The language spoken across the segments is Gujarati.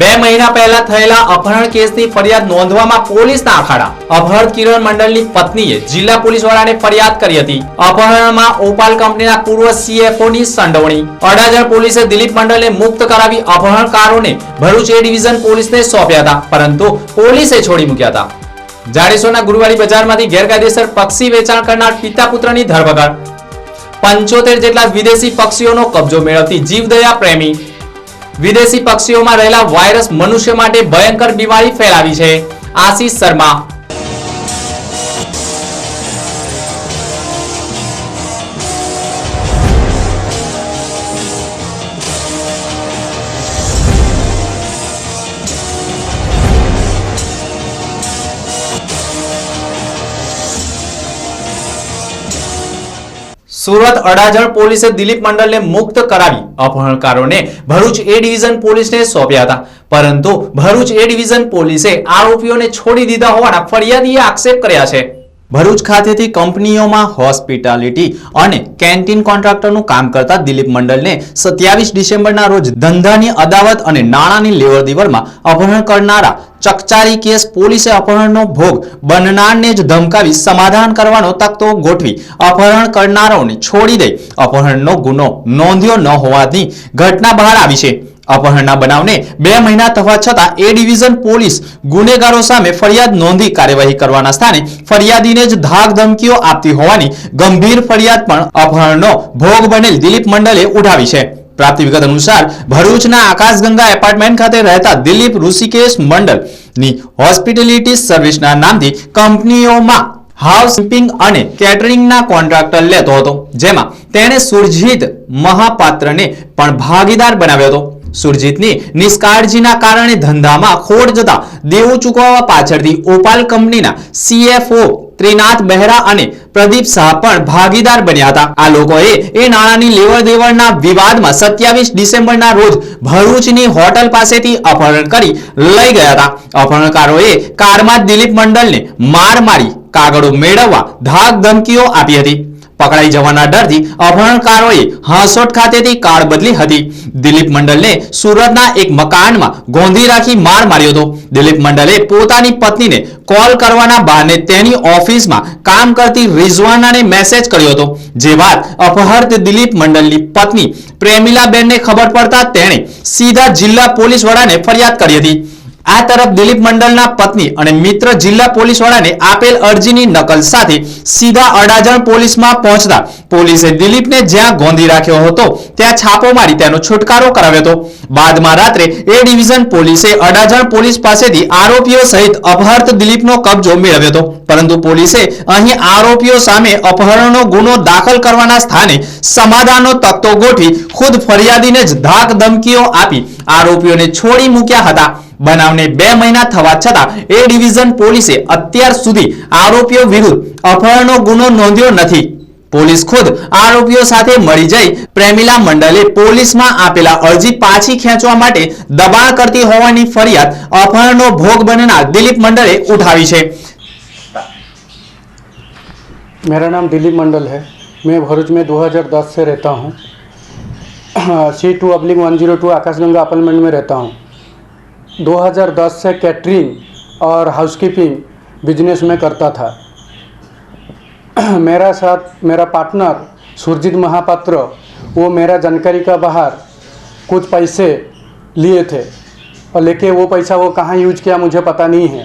બે મહિના પહેલા થયેલા અપહરણ કેસની ફરિયાદ નોંધવામાં પોલીસના અખાડા અપહરણ કિરણ મંડળની પત્નીએ જિલ્લા પોલીસ વડાને ફરિયાદ કરી હતી. અપહરણમાં ઓપાલ કંપનીના પૂર્વ CFO ની અડાજણ પોલીસે દિલીપ મંડળને મુક્ત કરાવી અપહરણકારોને ભરૂચ એ ડિવિઝન પોલીસને સોંપ્યા હતા, પરંતુ પોલીસે છોડી મૂક્યા હતા. જાડેશ્વરના ગુરુવારી બજારમાંથી ગેરકાયદેસર પક્ષી વેચાણ કરનાર પિતા પુત્રની ધરપકડ. પંચોતેર જેટલા વિદેશી પક્ષીઓનો કબજો મેળવતી જીવદયા પ્રેમી વિદેશી પક્ષીઓમાં રહેલા વાયરસ મનુષ્ય માટે ભયંકર બીમારી ફેલાવી છે. આશીષ શર્મા સુરત અડાજણ પોલીસે દિલીપ મંડળને મુક્ત કરાવી. અપહરણકારોને ભરૂચ એ ડિવિઝન પોલીસને સોંપ્યા હતા. પરંતુ ભરૂચ એ ડિવિઝન પોલીસે આરોપીઓને છોડી દીધા હોવાના ફરિયાદીએ આક્ષેપ કર્યા છે. ભરૂચ ખાતેથી કંપનીઓમાં હોસ્પિટાલિટી અને કેન્ટીન કોન્ટ્રાક્ટરનું કામ કરતા દિલીપ મંડળને સત્યાવીસ ડિસેમ્બરના રોજ ધંધાની અદાવત અને નાણાંની લેવડ દેવડમાં અપહરણ કરનારા ચકચારી કેસ પોલીસે અપહરણનો ભોગ બનનારને જ ધમકાવી સમાધાન કરવાનો તકતો ગોઠવી અપહરણ કરનારાઓને છોડી દઈ અપહરણનો ગુનો નોંધ્યો ન હોવાની ઘટના બહાર આવી છે. અપહરણના બનાવને બે મહિના થવા છતાં એ ડિવિઝન પોલીસ ગુનેગારો સામે ફરિયાદ નોંધી કાર્યવાહી કરવાના સ્થાને ફરિયાદીને જ ધાક ધમકીઓ આપતી હોવાની ગંભીર ફરિયાદ પણ અપહરણનો ભોગ બનેલ દિલીપ મંડલે ઉઠાવી છે. પ્રાપ્ત વિગત અનુસાર ભરૂચના આકાશગંગા એપાર્ટમેન્ટ ખાતે રહેતા દિલીપ ઋષિકેશ મંડળની હોસ્પિટેલિટી સર્વિસના નામથી કંપનીઓમાં હાઉસકીપિંગ અને કેટરિંગના કોન્ટ્રાક્ટર લેતો હતો, જેમાં તેણે સુરજીત મહાપાત્રને પણ ભાગીદાર બનાવ્યો હતો. સુરજીતની નિષ્કાળજીના કારણે ધંધામાં ખોટ જતા દેવું ચૂકવવા પાછળથી ઓપાલ કંપનીના સીએફઓ ત્રિનાથ બહેરા અને પ્રદીપ શાહ પણ ભાગીદાર બન્યા હતા. આ લોકોએ એ નાણાંની લેવડ દેવડના વિવાદમાં સત્યાવીસ ડિસેમ્બરના રોજ ભરૂચની હોટલ પાસેથી અપહરણ કરી લઈ ગયા હતા. અપહરણકારોએ કારમાં દિલીપ મંડળને માર મારી કાગળો મેળવવા ધાક ધમકીઓ આપી હતી. પકડાઈ જવાના ડરથી અપહરણકારોએ હાંસોટ ખાતેથી કાર બદલી હતી. દિલીપ મંડલને સુરતના એક મકાનમાં ગોંધી રાખી માર માર્યો હતો. દિલીપ મંડળે પોતાની પત્નીને કોલ કરવાના બહાને તેની ઓફિસમાં કામ કરતી રિઝવાનાને મેસેજ કર્યો હતો. જે વાત અપહૃત દિલીપ મંડળની પત્ની પ્રેમિલાબેનને ખબર પડતા તેણે સીધા જિલ્લા પોલીસ વડાને ફરિયાદ કરી હતી. આ તરફ દિલીપ મંડળના પત્ની અને મિત્ર જિલ્લા પોલીસ વડાને આપેલ અરજીની નકલ સાથે સીધા અડાજણ પોલીસમાં પહોંચતા પોલીસે દિલીપને જ્યાં ગોંધી રાખ્યો હતો, ત્યાં છાપો મારી તેનો છુટકારો કરાવ્યો હતો. બાદમાં રાત્રે એ ડિવિઝન પોલીસે અડાજણ પોલીસ પાસેથી આરોપીઓ સહિત અપહર્ત દિલીપનો કબજો મેળવ્યો હતો. પરંતુ પોલીસે અહીં આરોપીઓ સામે અપહરણનો ગુનો દાખલ કરવાના સ્થાને સમાધાનનો તકતો ગોઠવી ખુદ ફરિયાદીને જ ધાક ધમકીઓ આપી આરોપીઓને છોડી મૂક્યા હતા. બનાવને બે મહિના થવા છતાં એ ડિવિઝન પોલીસે અત્યાર સુધી આરોપીઓ વિરુદ્ધ અપહરણનો ગુનો નોંધ્યો નથી પોલીસ ખુદ આરોપીઓ સાથે મળી જઈ પ્રેમિલા મંડલે પોલીસમાં આપેલા અરજી પાછી ખેંચવા માટે દબાણ કરતી હોવાની ફરિયાદ અપહરણનો ભોગ બનનાર દિલીપ મંડળે ઉઠાવી છે मेरा नाम दिलीप मंडल है मैं भरूच में 2010 से रहता हूँ C two oblique one zero two Akashganga apartment में रहता हूँ 2010 से कैटरिंग और हाउसकीपिंग बिज़नेस में करता था। मेरा साथ मेरा पार्टनर सुरजीत महापात्र वो मेरा जानकारी का बाहर कुछ पैसे लिए थे और लेके वो पैसा वो कहाँ यूज़ किया मुझे पता नहीं है।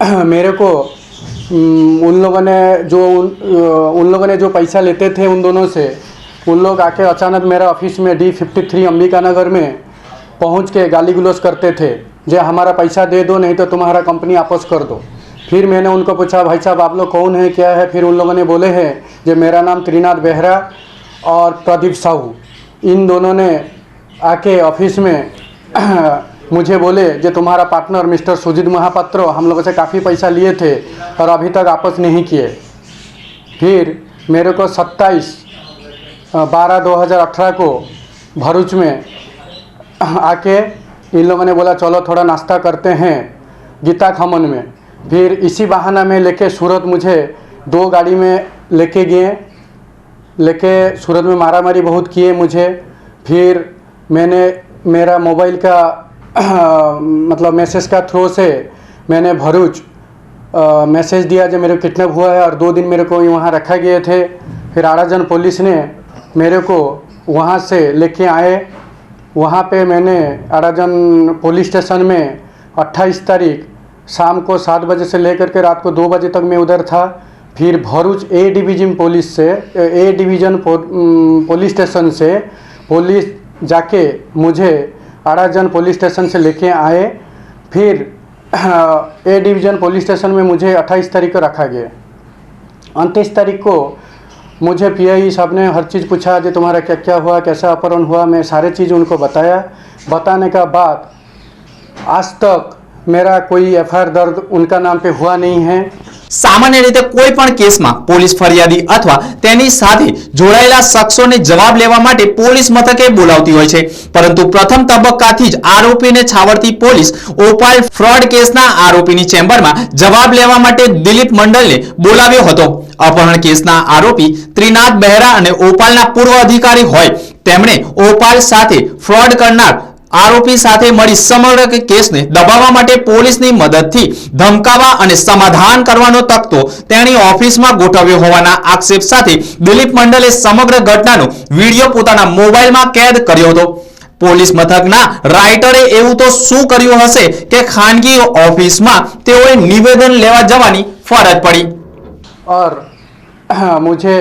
मेरे को उन लोगों ने जो उन, उन लोगों ने जो पैसा लेते थे उन दोनों से उन लोग आके अचानक मेरा ऑफ़िस में D fifty three Ambika Nagar में पहुँच के गाली गलौज करते थे, जे हमारा पैसा दे दो, नहीं तो तुम्हारा कंपनी वापस कर दो। फिर मैंने उनको पूछा, भाई साहब, आप लोग कौन है, क्या है? फिर उन लोगों ने बोले हैं, जे मेरा नाम त्रिनाथ बेहरा और प्रदीप साहू। इन दोनों ने आके ऑफ़िस में मुझे बोले, जो तुम्हारा पार्टनर मिस्टर सुजीत महापात्र, हम लोगों से काफ़ी पैसा लिए थे और अभी तक वापस नहीं किए। फिर मेरे को सत्ताईस बारह दो हज़ार अठारह को भरूच में आके इन लोगों ने बोला चलो थोड़ा नाश्ता करते हैं गीता खमन में। फिर इसी बहाना में लेके सूरत मुझे दो गाड़ी में लेके गए लेके सूरत में मारामारी बहुत किए मुझे। फिर मैंने मेरा मोबाइल का आ, मतलब मैसेज का थ्रू से मैंने भरूच मैसेज दिया जो मेरे किडनैप हुआ है और दो दिन मेरे को वहाँ रखा गए थे। फिर आराजन पुलिस ने मेरे को वहाँ से लेके आए। वहाँ पे मैंने आराजन पुलिस स्टेशन में 28 तारीख शाम को सात बजे से लेकर के रात को दो बजे तक मैं उधर था। फिर भरूच ए डिवीज़न पुलिस से, ए डिवीज़न पुलिस स्टेशन से पुलिस जाके मुझे आड़ाजन पुलिस स्टेशन से लेके आए। फिर ए डिवीज़न पुलिस स्टेशन में मुझे 28 तारीख को रखा गया। उनतीस तारीख को मुझे पी आई साहब ने हर चीज़ पूछा जो तुम्हारा क्या क्या हुआ, कैसा अपहरण हुआ, मैं सारे चीज़ उनको बताया। बताने का बाद आज तक मेरा कोई एफआईआर दर्द उनका नाम पे हुआ नहीं है। સામાન્ય રીતે કોઈ પણ કેસમાં પોલીસ ફરિયાદી અથવા તેની સાથે જોડાયેલા શખ્સોને જવાબ લેવા માટે પોલીસ મથકે બોલાવતી હોય છે. પરંતુ પ્રથમ તબક્કાથી જ આરોપીને છાવરતી પોલીસ ઓપાલ ફ્રોડ કેસના આરોપીની ચેમ્બરમાં જવાબ લેવા માટે દિલીપ મંડલને બોલાવ્યો હતો. અપહરણ કેસના આરોપી ત્રિનાથ બહેરા અને ઓપાલના પૂર્વ અધિકારી હોય. તેમણે ઓપાલ સાથે ફ્રોડ કરનાર આરોપી સાથે મળી સમગ્ર કેસને દબાવવા માટે પોલીસની મદદથી ધમકાવા અને સમાધાન કરવાનો તકતો તેની ઓફિસમાં ગોઠવ્યો હોવાના આક્ષેપ સાથે દિલીપ મંડલે સમગ્ર ઘટનાનો વિડીયો પોતાના મોબાઈલમાં કેદ કર્યો હતો પોલીસ મથકના રાઇટરે એવું તો શું કર્યું હશે કે ખાનગી ઓફિસમાં તેઓએ નિવેદન લેવા જવાની ફરજ પડી और मुझे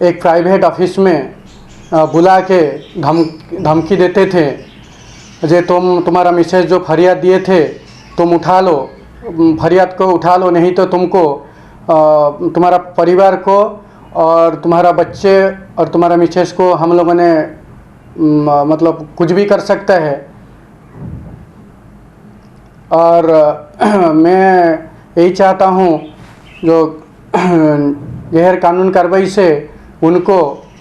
एक प्राइवेट ऑफिस में अ, बुला के धम धमकी देते थे जे तुम, तुम्हारा मिसेज जो फरियाद दिए थे, तुम उठा लो। फरियाद को उठा लो, नहीं तो तुमको तुम्हारा परिवार को और तुम्हारा बच्चे और तुम्हारा मिसेज को हम लोगों ने मतलब कुछ भी कर सकता है। और, मैं यही चाहता हूँ, जो, गैर कानून कार्रवाई से उनको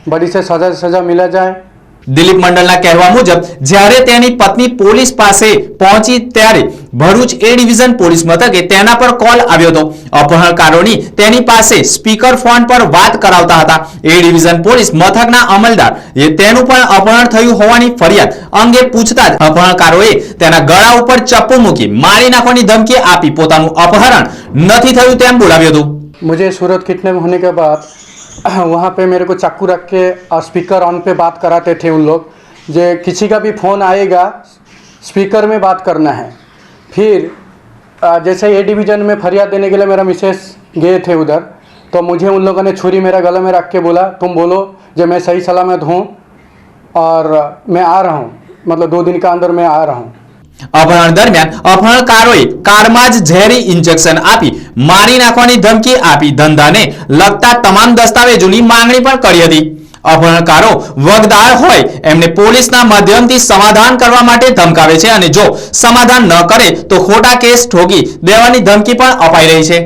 बड़ी से सजा सजा मिला जाए। દિલીપ મંડલના કહેવા મુજબ, જ્યારે તેની પત્ની પોલીસ પાસે પહોંચી ત્યારે ભરૂચ એ ડિવિઝન પોલીસ મથકે તેના પર કોલ આવ્યો હતો. અપહરણકારોની તેની પાસે સ્પીકર ફોન પર વાત કરાવતા હતા. એ ડિવિઝન પોલીસ મથકના અમલદાર. તેનું પણ અપહરણ થયું હોવાની ફરિયાદ અંગે પૂછતા જ અપહરણકારોએ તેના ગળા ઉપર ચપ્પુ મૂકી મારી નાખવાની ધમકી આપી. પોતાનું અપહરણ નથી થયું તેમ બોલાવ્યું હતું. મુજબ સુરત કિડનેપ હોને કે બાદ वहाँ पे मेरे को चाकू रख के और स्पीकर ऑन पे बात कराते थे उन लोग, जे किसी का भी फ़ोन आएगा स्पीकर में बात करना है। फिर जैसे ए डिवीज़न में फरियाद देने के लिए मेरा मिसेस गए थे उधर तो मुझे उन लोगों ने छुरी मेरा गले में रख के बोला, तुम बोलो, जो मैं सही सलामत हूँ और मैं आ रहा हूँ मतलब दो दिन का अंदर मैं आ रहा हूँ। અપહરણ દરમિયાન અપહરણકારોએ કારમાં જ ઝેરી ઇન્જેક્શન આપી મારી નાખવાની ધમકી આપી ધંધાને લગતા તમામ દસ્તાવેજોની માંગણી પણ કરી હતી અપહરણકારો વગદાર હોય એમને પોલીસના માધ્યમથી સમાધાન કરવા માટે ધમકાવે છે અને જો સમાધાન ન કરે તો ખોટા કેસ ઠોકી દેવાની ધમકી પણ અપાઈ રહી છે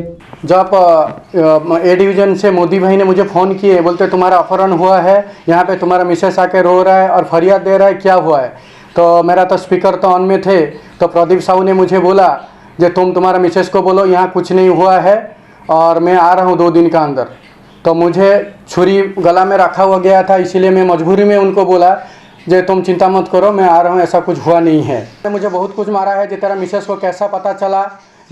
जब अ, ए डिवीज़न से मोदी भाई ने मुझे फ़ोन किए बोलते तुम्हारा अपहरण हुआ है यहाँ पे तुम्हारा मिसेस आके रो रहा है और फरियाद दे रहा है क्या हुआ है तो मेरा तो स्पीकर तो ऑन में थे तो प्रदीप साहू ने मुझे बोला जो तुम तुम्हारा मिसेस को बोलो, यहाँ कुछ नहीं हुआ है और मैं आ रहा हूँ दो दिन का अंदर। तो मुझे छुरी गला में रखा हुआ गया था, इसीलिए मैं मजबूरी में उनको बोला जे तुम चिंता मत करो, मैं आ रहा हूँ, ऐसा कुछ हुआ नहीं है। मुझे बहुत कुछ मारा है जे तेरा मिसेस को कैसा पता चला,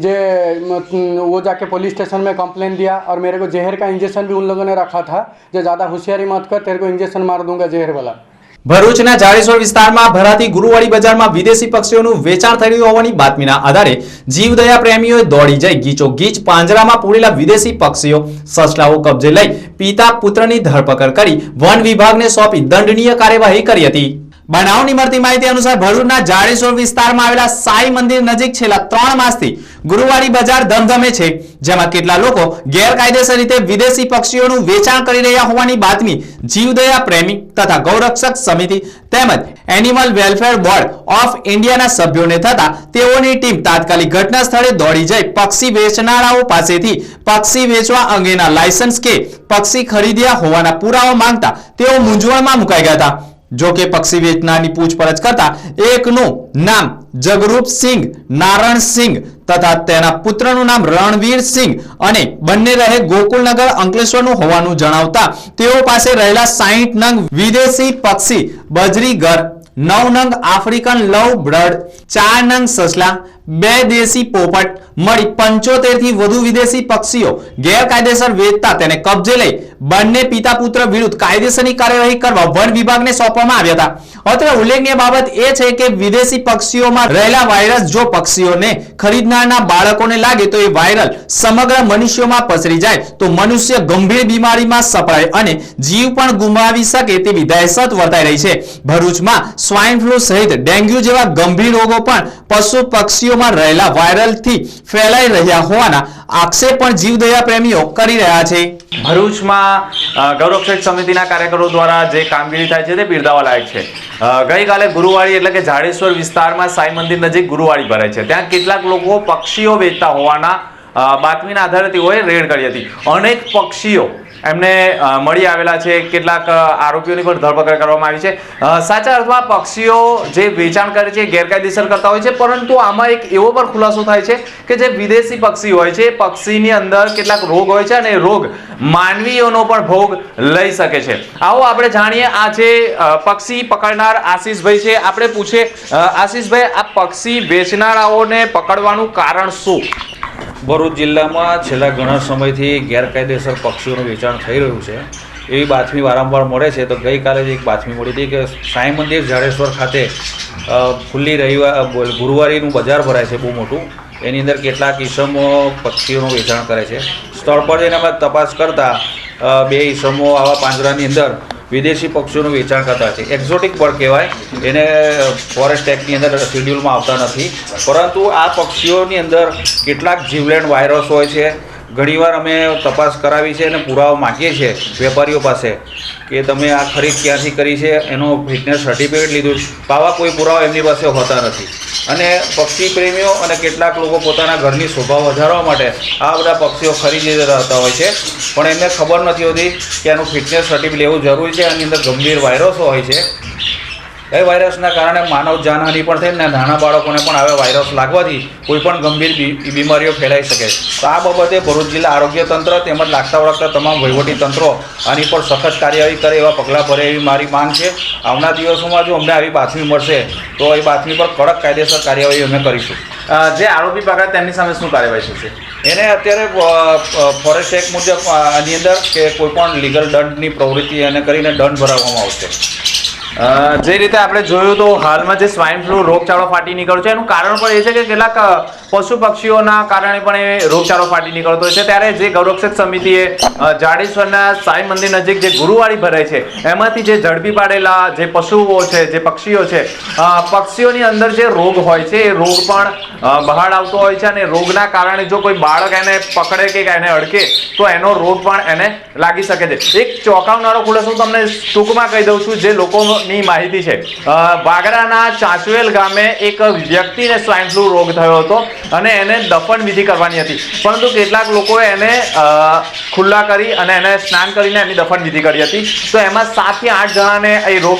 जे वो जाके पुलिस स्टेशन में कंप्लेन दिया और मेरे को जहर का इंजेक्शन भी उन लोगों ने रखा था, जो ज़्यादा होशियारी मत कर, तेरे को इंजेक्शन मार दूँगा जहर वाला। ભરૂચના જાડેશ્વર વિસ્તારમાં ભરાતી ગુરુવાડી બજારમાં વિદેશી પક્ષીઓનું વેચાણ થઈ રહ્યું હોવાની બાતમીના આધારે જીવદયા પ્રેમીઓએ દોડી જઈ ગીચો ગીચ પાંજરામાં પૂરેલા વિદેશી પક્ષીઓ, સસલાઓ કબજે લઈ પિતા પુત્રની ધરપકડ કરી વન વિભાગને સોંપી દંડનીય કાર્યવાહી કરી હતી. બનાવની મળતી માહિતી અનુસાર ભરૂચના જાડેશ્વર વિસ્તારમાં આવેલા સાઈ મંદિર નજીક છેલ્લા ત્રણ માસથી ગુરુવારી બજાર ધમધમે છે, જેમાં કેટલા લોકો ગેરકાયદેસર રીતે વિદેશી પક્ષીઓનું વેચાણ કરી રહ્યા હોવાની બાતમી જીવદયા પ્રેમી તથા ગૌરક્ષક સમિતિ તેમજ એનિમલ વેલફેર બોર્ડ ઓફ ઇન્ડિયાના સભ્યોને થતા તેઓની ટીમ તાત્કાલિક ઘટના સ્થળે દોડી જઈ પક્ષી વેચનારાઓ પાસેથી પક્ષી વેચવા અંગેના લાયસન્સ કે પક્ષી ખરીદ્યા હોવાના પુરાવા માંગતા તેઓ મૂંઝવણમાં મુકાઈ ગયા હતા. જો પક્ષી વેચનારની પૂછપરછ કરતા એકનું નામ જગરૂપસિંહ નારણસિંહ તથા તેના પુત્રનું નામ રણવીરસિંહ અને બંને રહે ગોકુલનગર અંકલેશ્વરનું હોવાનું જણાવતા તેઓ પાસે રહેલા સાહીઠ નંગ વિદેશી પક્ષી બજરીગર, નવ નંગ આફ્રિકન લવ બ્લડ ચાર નંગ સસલા બે દેશી પોપટ, મળી પંચોતેરથી વધુ વિદેશી પક્ષીઓ ગેરકાયદેસર વેચતા તેને કબજે લઈ બંને પિતા પુત્ર વિરુદ્ધ કાયદેસરની કાર્યવાહી કરવા વન વિભાગને સોંપવામાં આવ્યા હતા. અત્રે ઉલ્લેખનીય બાબત એ છે કે વિદેશી પક્ષીઓમાં રહેલા વાયરસ જો પક્ષીઓને ખરીદનારના બાળકોને લાગે તો એ વાયરલ સમગ્ર મનુષ્યોમાં પસરી જાય તો મનુષ્ય ગંભીર બીમારીમાં સપડાય અને જીવ પણ ગુમાવી શકે તેવી દહેશત વર્તાઈ રહી છે. ભરૂચમાં સ્વાઇન ફ્લૂ સહિત ડેન્ગ્યુ જેવા ગંભીર રોગો પણ પશુ પક્ષીઓમાં રહેલા વાયરલથી ફેલાઈ રહ્યા હોવાના આક્ષેપ પણ જીવદયા પ્રેમીઓ કરી રહ્યા છે. ભરૂચમાં ગૌરવક્ષેત સમિતિના કાર્યકરો દ્વારા જે કામગીરી થાય છે તે બિરદાવા લાયક છે ગઈકાલે ગુરુવાળી એટલે કે જાડેશ્વર વિસ્તારમાં સાઈ મંદિર નજીક ગુરુવાળી ભરાય છે. ત્યાં કેટલાક લોકો પક્ષીઓ વેચતા હોવાના બાતમીના આધારે તેઓએ રેડ કરી હતી. અનેક પક્ષીઓ એમને મળી આવેલા છે. કેટલાક આરોપીઓની પણ ધરપકડ કરવામાં આવી છે. સાચા અર્થમાં પક્ષીઓ જે વેચાણ કરે છે ગેરકાયદેસર કરતા હોય છે પરંતુ આમાં એક એવો પણ ખુલાસો થાય છે કે જે વિદેશી પક્ષી હોય છે પક્ષીની અંદર કેટલાક રોગ હોય છે અને રોગ માનવીઓનો પણ ભોગ લઈ શકે છે. આવો આપણે જાણીએ આ જે પક્ષી પકડનાર આશીષભાઈ છે. આપણે પૂછીએ અ, આશીષભાઈ આ પક્ષી વેચનારાઓને પકડવાનું કારણ શું? ભરૂચ જિલ્લામાં છેલ્લા ઘણા સમયથી ગેરકાયદેસર પક્ષીઓનું વેચાણ થઈ રહ્યું છે. એવી બાતમી વારંવાર મળે છે. તો ગઈકાલે જ એક બાતમી મળી હતી કે સાંઈ મંદિર જાડેશ્વર ખાતે ખુલ્લી રવિવાર ગુરુવારીનું બજાર ભરાય છે બહુ મોટું. એની અંદર કેટલાક ઈસમો પક્ષીઓનું વેચાણ કરે છે. સ્થળ પર જઈને અમે તપાસ કરતાં બે ઈસમો આવા પાંજરાની અંદર વિદેશી પક્ષીઓનું વેચાણ કરતા છે. એક્ઝોટિક બર્ડ કહેવાય. એને ફોરેસ્ટ એક્ટની અંદર શેડ્યુલમાં આવતા નથી. પરંતુ આ પક્ષીઓની અંદર કેટલાક જીવલેણ વાયરસ હોય છે. ઘણીવાર અમે તપાસ કરાવી છે અને પુરાવા માગીએ છીએ વેપારીઓ પાસે કે તમે આ ખરીદ ક્યાંથી કરી છે, એનો ફિટનેસ સર્ટિફિકેટ લીધું આવા કોઈ પુરાવા એમની પાસે હોતા નથી. અને પક્ષી પ્રેમીઓ અને કેટલાક લોકો પોતાના ઘરની શોભા વધારવા માટે આ બધા પક્ષીઓ ખરીદી રહેતા હોય છે. પણ એમને ખબર નથી હોતી કે આનું ફિટનેસ સર્ટિફિકેટ લેવું જરૂરી છે. આની અંદર ગંભીર વાયરસો હોય છે. એ વાયરસના કારણે માનવ જાનહાનિ પણ થઈ ને નાના બાળકોને પણ આવે વાયરસ લાગવાથી કોઈ પણ ગંભીર બી- બીમારીઓ ફેલાઈ શકે તો આ બાબતે ભરૂચ જિલ્લા આરોગ્ય તંત્ર તેમજ લાગતા વળગતા તમામ વહીવટી તંત્રો આની પર સખત કાર્યવાહી કરે એવા પગલાં ભરે એવી મારી માંગ છે. આવનાર દિવસોમાં જો અમને આવી બાતમી મળશે તો એ બાતમી પર કડક કાયદેસર કાર્યવાહી અમે કરીશું. જે આરોપી પકડાય તેમની સામે શું કાર્યવાહી થશે એને અત્યારે ફોરેસ્ટ એક્ટ મુજબ આની અંદર કે કોઈપણ લીગલ દંડની પ્રવૃત્તિ એને કરીને દંડ ભરાવવામાં આવશે. જે રીતે આપણે જોયું તો હાલમાં જે સ્વાઇન ફ્લુ રોગચાળો ફાટી નીકળ્યો છે, એનું કારણ પણ એ છે કે કેટલાક પશુ પક્ષીઓના કારણે પણ એ રોગચાળો ફાટી નીકળતો છે. ત્યારે જે ગૌરક્ષક સમિતિએ જાડેશ્વરના સાંઈ મંદિર નજીક જે ગુરુવાળી ભરાય છે, એમાંથી જે ઝડપી પાડેલા જે પશુઓ છે, જે પક્ષીઓ છે પક્ષીઓની અંદર જે રોગ હોય છે, એ રોગ પણ બહાર આવતો હોય છે અને રોગના કારણે જો કોઈ બાળક એને પકડે કે એને અડકે, તો એનો રોગ પણ એને લાગી શકે છે. એક ચોંકાવનારો ખુલાસો હું તમને ટૂંકમાં કહી દઉં છું જે લોકોની માહિતી છે. વાગરાના ચાંચવેલ ગામે એક વ્યક્તિને સ્વાઇન ફ્લૂ રોગ થયો હતો. અને એને દફન વિધિ કરવાની હતી. પરંતુ કેટલાક લોકોએ એને ખુલ્લા કરી અને એને સ્નાન કરીને એની દફન વિધિ કરી હતી. તો એમાં સાતથી આઠ જણાને એ રોગ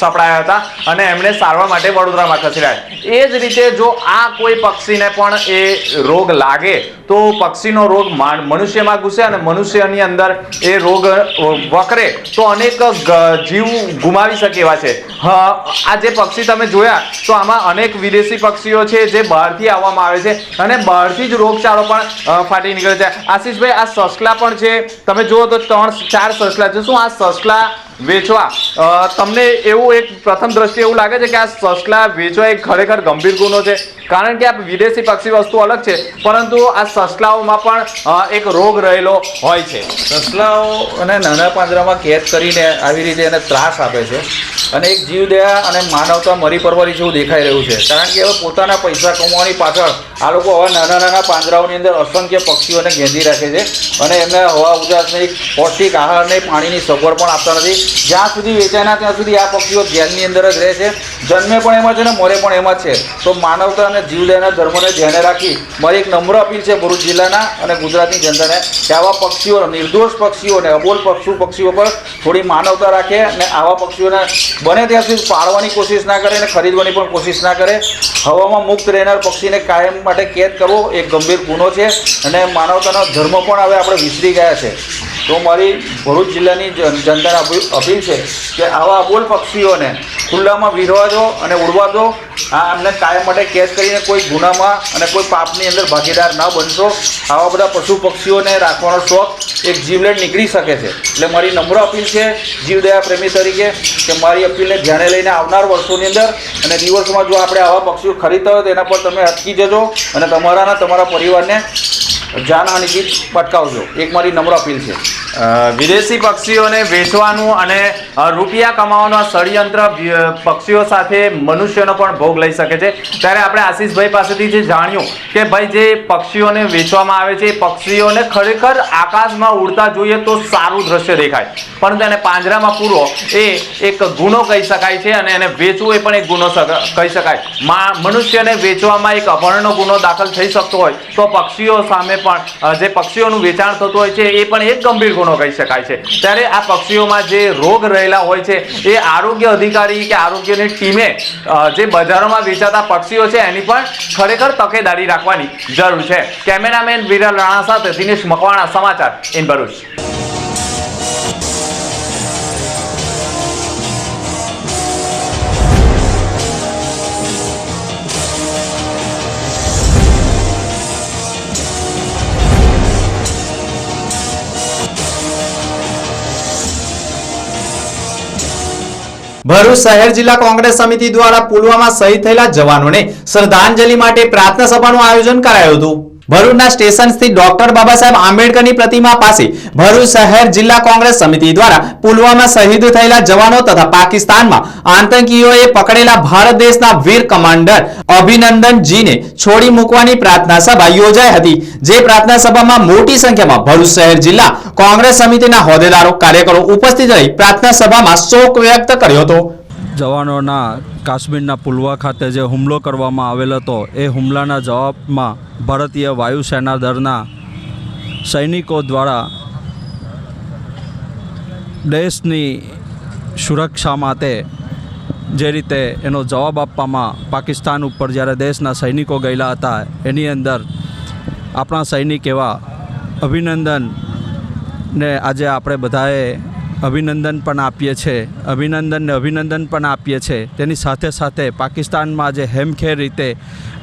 સપડાયા હતા અને એમણે સારવાર માટે વડોદરામાં ખસેડાયા. એ જ રીતે જો આ કોઈ પક્ષીને પણ એ રોગ લાગે, તો પક્ષીનો રોગ મનુષ્યમાં ઘૂસે અને મનુષ્યની અંદર એ રોગ વકરે, તો અનેક જીવ ગુમાવી શકે એવા છે. આ જે પક્ષી તમે જોયા, તો આમાં અનેક વિદેશી પક્ષીઓ છે જે બહારથી આવવામાં આવે છે અને બહારથી જ રોગચાળો પણ ફાટી નીકળે છે. આશીષભાઈ, આ સસલા પણ છે. તમે જુઓ તો ત્રણ, ચાર સસલા છે. શું આ સસલા વેચવા? તમને એવું એક પ્રથમ દ્રષ્ટિએ એવું લાગે છે કે આ સસલા વેચવા એક ખરેખર ગંભીર ગુનો છે? કારણ કે આ વિદેશી પક્ષી વસ્તુ અલગ છે, પરંતુ આ સસલાઓમાં પણ એક રોગ રહેલો હોય છે. સસલાઓ અને નાના પાંજરામાં કેદ કરીને આવી રીતે એને ત્રાસ આપે છે અને એક જીવદયા અને માનવતા મરી પરવરી જેવું દેખાઈ રહ્યું છે. કારણ કે હવે પોતાના પૈસા કમાવાની પાછળ આ લોકો હવે નાના નાના પાંજરાઓની અંદર અસંખ્ય પક્ષીઓને ગેંધી રાખે છે અને એમને હવા ઉજાસ નહીં પૌષ્ટિક આહાર નહીં પાણીની સગવડ પણ આપતા નથી. જ્યાં સુધી વેચાયના ત્યાં સુધી આ પક્ષીઓ જેલની અંદર જ રહે છે. જન્મે પણ એમાં છે ને મરે પણ એમાં જ છે. તો માનવતા અને જીવદયાના ધર્મને ધ્યાને રાખી મારી એક નમ્ર અપીલ છે ભરૂચ જિલ્લાના અને ગુજરાતની જનતાને કે આવા પક્ષીઓ, નિર્દોષ પક્ષીઓને અબોલ પક્ષુ પક્ષીઓ પર થોડી માનવતા રાખે અને આવા પક્ષીઓને બને ત્યાં સુધી પાળવાની કોશિશ ના કરે અને ખરીદવાની પણ કોશિશ ના કરે. હવામાં મુક્ત રહેનાર પક્ષીને કાયમ માટે કેદ કરવો એક ગંભીર ગુનો છે અને માનવતાનો ધર્મ પણ હવે આપણે વિસરી ગયા છે. તો મારી ભરૂચ જિલ્લાની જન- જનતાને અપીલ છે કે આવા અબોલ પક્ષીઓને ખુલ્લામાં વિરવા દો અને ઉડવા દો. આ એમને કાયમ માટે કેદ કરીને કોઈ ગુનામાં અને કોઈ પાપની અંદર ભાગીદાર ન બનશો. આવા બધા પશુ પક્ષીઓને રાખવાનો શોખ એક જીવલેણ નીકળી શકે છે. એટલે મારી નમ્ર અપીલ છે જીવદયા પ્રેમી તરીકે કે મારી અપીલને ધ્યાને લઈને આવનાર વર્ષોની અંદર અને દિવસોમાં જો આપણે આવા પક્ષીઓ ખરીદતા હોય તો એના પર તમે અટકી જજો અને તમારા તમારા પરિવારને જાનહાનિથી પટકાવજો. એક મારી નમ્ર અપીલ છે. વિદેશી પક્ષીઓને વેચવાનું અને રૂપિયા કમાવાનું ષડયંત્ર પક્ષીઓ સાથે મનુષ્યનો પણ ભોગ લઈ શકે છે. ત્યારે આપણે આશીષભાઈ પાસેથી જે જાણ્યું કે ભાઈ જે પક્ષીઓને વેચવામાં આવે છે, એ પક્ષીઓને ખરેખર આકાશમાં ઉડતા જોઈએ તો સારું દ્રશ્ય દેખાય. પણ તેને પાંજરામાં પૂરવો એ એક ગુનો કહી શકાય છે અને એને વેચવું એ પણ એક ગુનો કહી શકાય. મનુષ્યને વેચવામાં એક અપહરણનો ગુનો દાખલ થઈ શકતો હોય, તો પક્ષીઓ સામે પણ જે પક્ષીઓનું વેચાણ થતું હોય છે, એ પણ એક ગંભીર ગુનો કહી શકાય છે. ત્યારે આ પક્ષીઓમાં જે રોગ રહેલા હોય છે, એ આરોગ્ય અધિકારી કે આરોગ્યની ટીમે જે બજારોમાં વેચાતા પક્ષીઓ છે, એની પણ ખરેખર તકેદારી રાખવાની જરૂર છે. કેમેરામેન વિરલ રાણા સાથે દિનેશ મકવાણા સમાચાર, ઇન ભરૂચ. ભરૂચ શહેર જિલ્લા કોંગ્રેસ સમિતિ દ્વારા પુલવામા શહીદ થયેલા જવાનોને શ્રદ્ધાંજલિ માટે પ્રાર્થના સભાનું આયોજન કરાયું હતું. ભરૂચના સ્ટેશન સ્થિત ડોક્ટર બાબા સાહેબ આંબેડકરની પ્રતિમા પાસે ભરૂચ શહેર જિલ્લા કોંગ્રેસ સમિતિ દ્વારા પુલવામા શહીદ થયેલા જવાનો તથા પાકિસ્તાનમાં આતંકીઓએ પકડેલા ભારત દેશના વીર કમાન્ડર અભિનંદનજીને છોડી મૂકવાની પ્રાર્થના સભા યોજાઈ હતી. જે પ્રાર્થના સભામાં મોટી સંખ્યામાં ભરૂચ શહેર જિલ્લા કોંગ્રેસ સમિતિના હોદ્દેદારો કાર્યકરો ઉપસ્થિત રહી પ્રાર્થના સભામાં શોક વ્યક્ત કર્યો હતો. જવાનોના કાશ્મીરના પુલવા ખાતે જે હુમલો કરવામાં આવેલ હતો, એ હુમલાના જવાબમાં ભારતીય વાયુસેના દળના સૈનિકો દ્વારા દેશની સુરક્ષા માટે જે રીતે એનો જવાબ આપવામાં પાકિસ્તાન ઉપર જ્યારે દેશના સૈનિકો ગયેલા હતા, એની અંદર આપણા સૈનિક એવા અભિનંદન ને આજે આપણે બધાએ અભિનંદન પણ આપીએ છીએ અભિનંદનને અભિનંદન પણ આપીએ છીએ તેની સાથે સાથે પાકિસ્તાનમાં આજે હેમખેર રીતે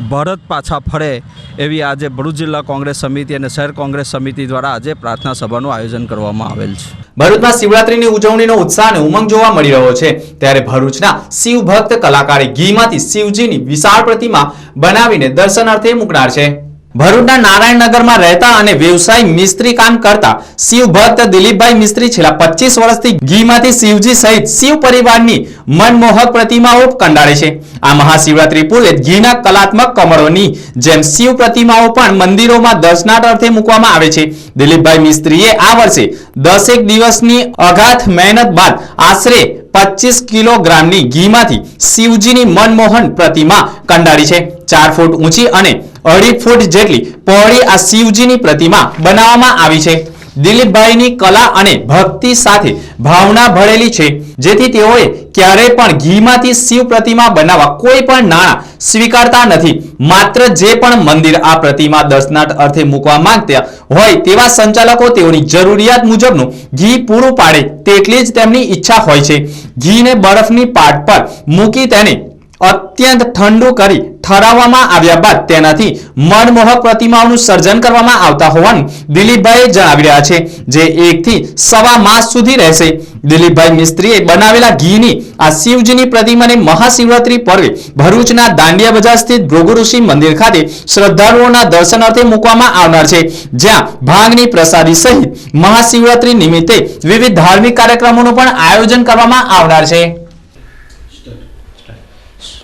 ભારત પાછા ફરે એવી આજે ભરૂચ જિલ્લા કોંગ્રેસ સમિતિ અને શહેર કોંગ્રેસ સમિતિ દ્વારા આજે પ્રાર્થના સભાનું આયોજન કરવામાં આવેલ છે. ભરૂચમાં શિવરાત્રીની ઉજવણીનો ઉત્સાહ અને ઉમંગ જોવા મળી રહ્યો છે. ત્યારે ભરૂચના શિવભક્ત કલાકારે ઘીમાંથી શિવજીની વિશાળ પ્રતિમા બનાવીને દર્શનાર્થે મૂકનાર છે. ભરૂચના નારાયણનગરમાં રહેતા અને વ્યવસાય મિસ્ત્રી કામ કરતા શિવ ભક્ત દિલીપભાઈ મિસ્ત્રી છેલ્લા પચીસ વર્ષથી ઘીમાંથી શિવજી સહિત શિવ પરિવારની મનમોહક પ્રતિમાઓ કંડાળે છે. આ મહાશિવરાત્રી પૂર્વે ઘીના કલાત્મક કમળોની જેમ શિવ પ્રતિમાઓ પણ મંદિરોમાં દર્શનાર્થે મૂકવામાં આવે છે. દિલીપભાઈ મિસ્ત્રીએ આ વર્ષે દસેક દિવસની અગાધ મહેનત બાદ આશરે પચીસ કિલોગ્રામની ઘીમાંથી શિવજીની મનમોહન પ્રતિમા કંડાળી છે. ચાર ફૂટ ઊંચી અને અઢી ફૂટ જેટલી પહોળી આ શિવજીની પ્રતિમા બનાવવામાં આવી છે. દિલીપભાઈની કલા અને ભક્તિ સાથે ભાવના ભળેલી છે. જેથી તેઓએ ક્યારેય પણ ઘીમાંથી શિવ પ્રતિમા બનાવવા કોઈ પણ નાણાં સ્વીકારતા નથી. માત્ર જે પણ મંદિર આ પ્રતિમા દર્શનાર્થ અર્થે મૂકવા માંગતા હોય તેવા સંચાલકો તેઓની જરૂરિયાત મુજબનું ઘી પૂરું પાડે તેટલી જ તેમની ઈચ્છા હોય છે. ઘીને બરફની પાટ પર મૂકી તેને અત્યંત ઠંડુ કરી ઠરાવવામાં આવ્યા બાદ તેનાથી મનમોહક પ્રતિમાઓનું સર્જન કરવામાં આવતા હોવાનું દિલીપભાઈ જણાવી રહ્યા છે. જે એકથી સવા માસ સુધી રહેશે. દિલીપભાઈ મિસ્ત્રીએ બનાવેલા ઘીની, આ શિવજીની પ્રતિમાને મહાશિવરાત્રી પર્વે ભરૂચના દાંડિયા બજાર સ્થિત ભૃગુઋષિ મંદિર ખાતે શ્રદ્ધાળુઓના દર્શનાર્થે મૂકવામાં આવનાર છે. જ્યાં ભાંગની પ્રસાદી સહિત મહાશિવરાત્રી નિમિત્તે વિવિધ ધાર્મિક કાર્યક્રમોનું પણ આયોજન કરવામાં આવનાર છે.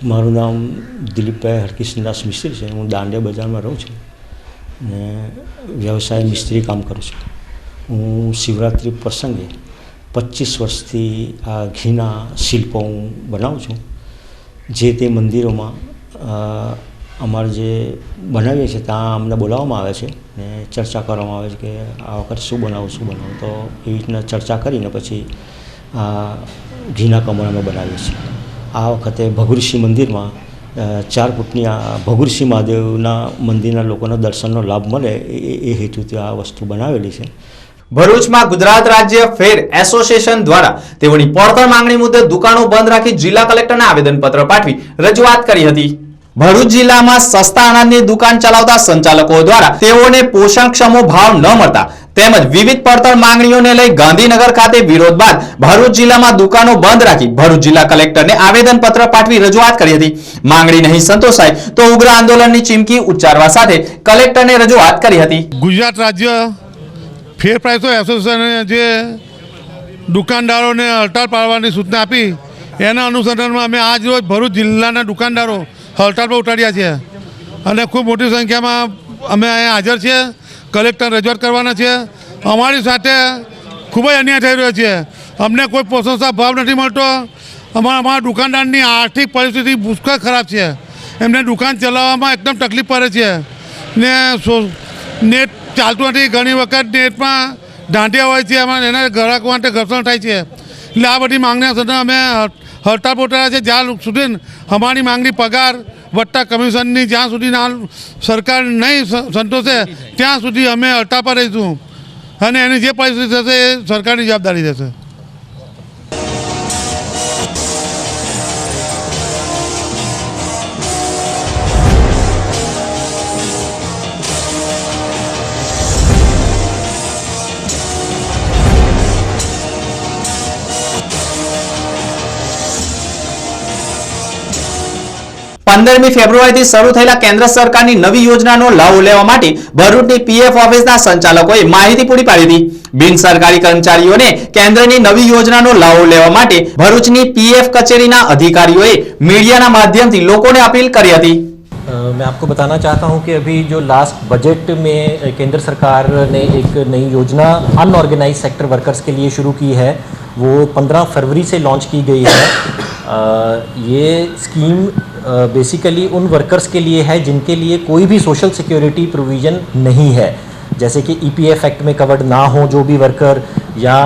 મારું નામ દિલીપભાઈ હરકિશનદાસ મિસ્ત્રી છે. હું દાંડિયા બજારમાં રહું છું ને વ્યવસાય મિસ્ત્રી કામ કરું છું. હું શિવરાત્રિ પ્રસંગે પચીસ વર્ષથી આ ઘીના શિલ્પો હું બનાવું છું. જે તે મંદિરોમાં અમારે જે બનાવીએ છીએ ત્યાં અમને બોલાવવામાં આવે છે ને ચર્ચા કરવામાં આવે છે કે આ વખતે શું બનાવું શું બનાવું. તો એવી રીતના ચર્ચા કરીને પછી આ ઘીના કમળ અમે બનાવીએ છીએ. આ વખતે ભગુરશી મંદિરમાં ચાર ફૂટની આ ભગુરશી મહાદેવના મંદિરના લોકોના દર્શનનો લાભ મળે એ હેતુથી આ વસ્તુ બનાવેલી છે. ભરૂચમાં ગુજરાત રાજ્ય ફેર એસોસિએશન દ્વારા તેઓની પડતર માંગણી મુદ્દે દુકાનો બંધ રાખી જિલ્લા કલેક્ટરને આવેદનપત્ર પાઠવી રજૂઆત કરી હતી. ભરૂચ જિલ્લામાં સસ્તા અનાજની દુકાન ચલાવતા સંચાલકો દ્વારા તેઓને પોષણક્ષમો ભાવ ન મળતા તેમજ વિવિધ પડતર માંગણીઓને લઈ ગાંધીનગર ખાતે વિરોધ બાદ ભરૂચ જિલ્લામાં દુકાનો બંધ રાખી ભરૂચ જિલ્લા કલેક્ટરને આવેદનપત્ર પાઠવી રજૂઆત કરી હતી. માંગણી નહીં સંતોષાય તો ઉગ્ર આંદોલનની ચીમકી ઉચ્ચારવા સાથે કલેક્ટરને રજૂઆત કરી હતી. ગુજરાત રાજ્ય ફેર પ્રાઇસો એસોસિએશને જે દુકાનદારોને હડતાળ પાડવાની સૂચના આપી, એના અનુસંધાનમાં અમે આજ રોજ ભરૂચ જિલ્લાના દુકાનદારો હડતાળ પર ઉતાર્યા છે અને ખૂબ મોટી સંખ્યામાં અમે અહીંયા હાજર છીએ. કલેક્ટર રજૂઆત કરવાના છીએ. અમારી સાથે ખૂબ જ અન્યાય થઈ રહ્યો છે. અમને કોઈ પોષણસા ભાવ નથી મળતો. અમારા અમારા દુકાનદારની આર્થિક પરિસ્થિતિ પુષ્કળ ખરાબ છે. એમને દુકાન ચલાવવામાં એકદમ તકલીફ પડે છે. ને નેટ ચાલતું નથી. ઘણી વખત નેટમાં દાંડિયા હોય છે. એમાં એના ગ્રાહકો માટે ઘર્ષણ થાય છે. એટલે આ બધી માંગણી સાથે અમે હડતાળ પોટાળ્યા છે. જ્યાં સુધી અમારી માંગણી પગાર વત્તા કમિશનની જ્યાં સુધી સરકાર નહીં સંતોષે, ત્યાં સુધી અમે અટા પર રહીશું. અને એની જે પરિસ્થિતિ થશે એ સરકારની જવાબદારી રહેશે. પંદરમી ફેબ્રુઆરીથી શરૂ થયેલા કેન્દ્ર સરકારની નવી યોજનાનો લાભ લેવા માટે ભરૂચની પીએફ ઓફિસના સંચાલકોએ માહિતી પૂરી પાડી હતી બિન સરકારી કર્મચારીઓને કેન્દ્રની નવી યોજનાનો લાભ લેવા માટે ભરૂચની પીએફ કચેરીના અધિકારીઓએ મીડિયાના માધ્યમથી લોકોને અપીલ કરી હતી अ, मैं आपको बताना चाहता हूं कि अभी जो लास्ट बजट में अ, केंद्र सरकार ने एक नई योजना अनऑर्गेनाइज सेक्टर वर्कर्स के लिए शुरू की है वो 15 फरवरी से लॉन्च की गई है अ, ये स्कीम बेसिकली उन वर्कर्स के लिए है जिनके लिए कोई भी सोशल सिक्योरिटी प्रोविज़न नहीं है। जैसे कि ई ईपीएफ एक्ट में कवर्ड ना हो जो भी वर्कर या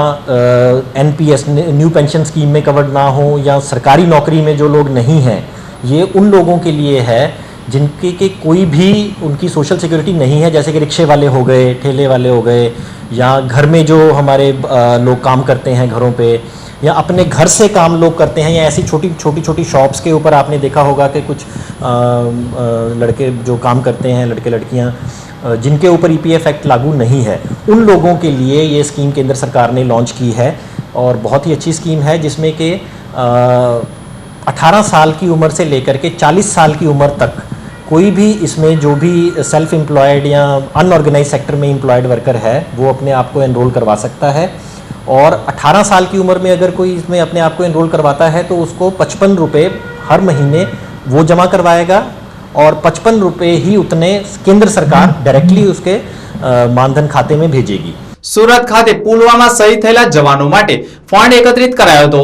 एनपीएस न्यू पेंशन स्कीम में कवर्ड ना हो या सरकारी नौकरी में जो लोग नहीं हैं ये उन लोगों के लिए है जिनके के कोई भी उनकी सोशल सिक्योरिटी नहीं है। जैसे कि रिक्शे वाले हो गए ठेले वाले हो गए या घर में जो हमारे अ, लोग काम करते हैं घरों पे या अपने घर से काम लोग करते हैं या ऐसी छोटी छोटी छोटी शॉप्स के ऊपर आपने देखा होगा कि कुछ अ, अ, लड़के जो काम करते हैं लड़के लड़कियाँ जिनके ऊपर ईपीएफ एक्ट लागू नहीं है उन लोगों के लिए ये स्कीम केंद्र सरकार ने लॉन्च की है और बहुत ही अच्छी स्कीम है जिसमें कि अठारह साल की उम्र से लेकर के 40 साल की उम्र तक कोई भी इसमें जो भी सेल्फ एम्प्लॉयड या अनऑर्गेनाइज सेक्टर में एम्प्लॉयड वर्कर है वो अपने आप को एनरोल करवा सकता है। और 18 साल की उम्र में अगर कोई इसमें अपने आप को एनरोल करवाता है तो उसको पचपन रुपये हर महीने वो जमा करवाएगा और पचपन रुपये ही उतने केंद्र सरकार डायरेक्टली उसके अ, मानधन खाते में भेजेगी સુરત ખાતે પુલવામા શહીદ થયેલા જવાનો માટે ફંડ એકત્રિત કરાયો હતો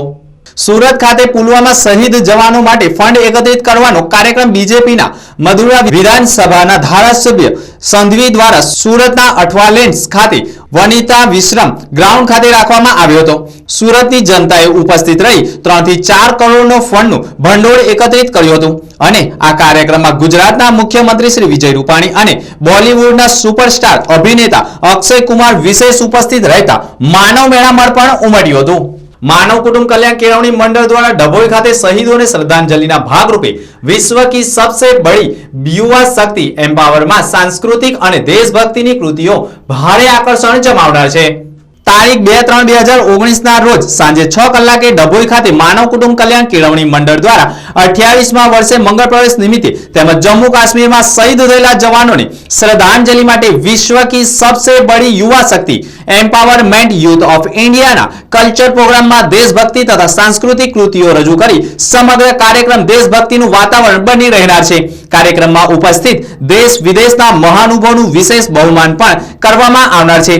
સુરત ખાતે પુલવામા શહીદ જવાનો માટે ફંડ એકત્રિત કરવાનો કાર્યક્રમ બીજેપીના મધુરા વિધાનસભાના ધારાસભ્ય સંધવી દ્વારા સુરતના અઠવાલેન્ડ્સ ખાતે વનિતા વિશ્રમ ગ્રાઉન્ડ ખાતે રાખવામાં આવ્યો હતો. સુરતની જનતાએ ઉપસ્થિત રહી ત્રણથી ચાર કરોડનો ફંડનું ભંડોળ એકત્રિત કર્યું હતું અને આ કાર્યક્રમમાં ગુજરાતના મુખ્યમંત્રી શ્રી વિજય રૂપાણી અને બોલિવૂડના સુપરસ્ટાર અભિનેતા અક્ષય કુમાર વિશેષ ઉપસ્થિત રહેતા માનવ મેળામણ પણ ઉમટ્યું હતું. માનવ કુટુંબ કલ્યાણ કેળવણી મંડળ દ્વારા ડભોઈ ખાતે શહીદોને શ્રદ્ધાંજલિના ભાગરૂપે વિશ્વ કી સબસે બડી યુવા શક્તિ એમ્પાવરમાં સાંસ્કૃતિક અને દેશભક્તિની કૃતિઓ ભારે આકર્ષણ જમાવનાર છે. તારીખ બે ત્રણ બે હજાર ઓગણીસ ના રોજ સાંજે છ કલાકે ડભોઈ ખાતે માનવ કુટુંબ કલ્યાણ કેળવણી મંડળ દ્વારા અઠ્યાવીસમાં વર્ષે મંગળ પ્રવેશ નિમિત્તે તેમજ જમ્મુ કાશ્મીરમાં શહીદ થયેલા જવાનોને શ્રદ્ધાંજલિ માટે વિશ્વ કી સબસે બડી યુવા શક્તિ એમ્પાવરમેન્ટ યુથ ઓફ ઇન્ડિયાના કલ્ચર પ્રોગ્રામમાં દેશભક્તિ તથા સાંસ્કૃતિક કૃતિઓ રજૂ કરી સમગ્ર કાર્યક્રમ દેશભક્તિનું વાતાવરણ બની રહેનાર છે. કાર્યક્રમમાં ઉપસ્થિત દેશ વિદેશના મહાનુભાવોનું વિશેષ બહુમાન પણ કરવામાં આવનાર છે.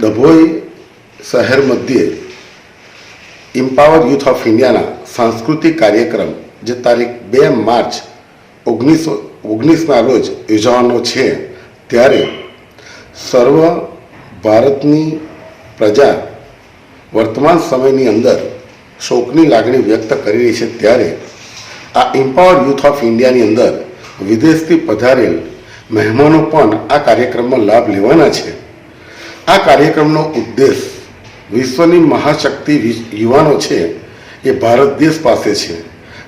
ડભોઈ શહેર મધ્યે ઇમ્પાવર યુથ ઓફ ઇન્ડિયાના સાંસ્કૃતિક કાર્યક્રમ જે તારીખ બે માર્ચ ઓગણીસો ઓગણીસના રોજ યોજવાનો છે ત્યારે સર્વ ભારતની પ્રજા વર્તમાન સમયની અંદર શોકની લાગણી વ્યક્ત કરી રહી છે ત્યારે આ ઇમ્પાવર યુથ ઓફ ઇન્ડિયાની અંદર વિદેશથી પધારેલ મહેમાનો પણ આ કાર્યક્રમમાં લાભ લેવાના છે આ કાર્યક્રમનો ઉદ્દેશ વિશ્વની મહાશક્તિ યુવાનો છે એ ભારત દેશ પાસે છે.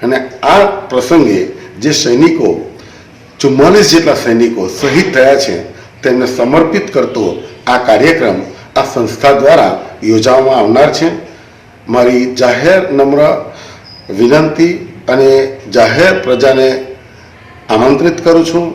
અને આ પ્રસંગે જે સૈનિકો, ચુમ્માલીસ જેટલા સૈનિકો શહીદ થયા છે, તેમને સમર્પિત કરતો આ કાર્યક્રમ આ સંસ્થા દ્વારા યોજવામાં આવનાર છે. મારી જાહેર નમ્ર વિનંતી અને જાહેર પ્રજાને આમંત્રિત કરું છું.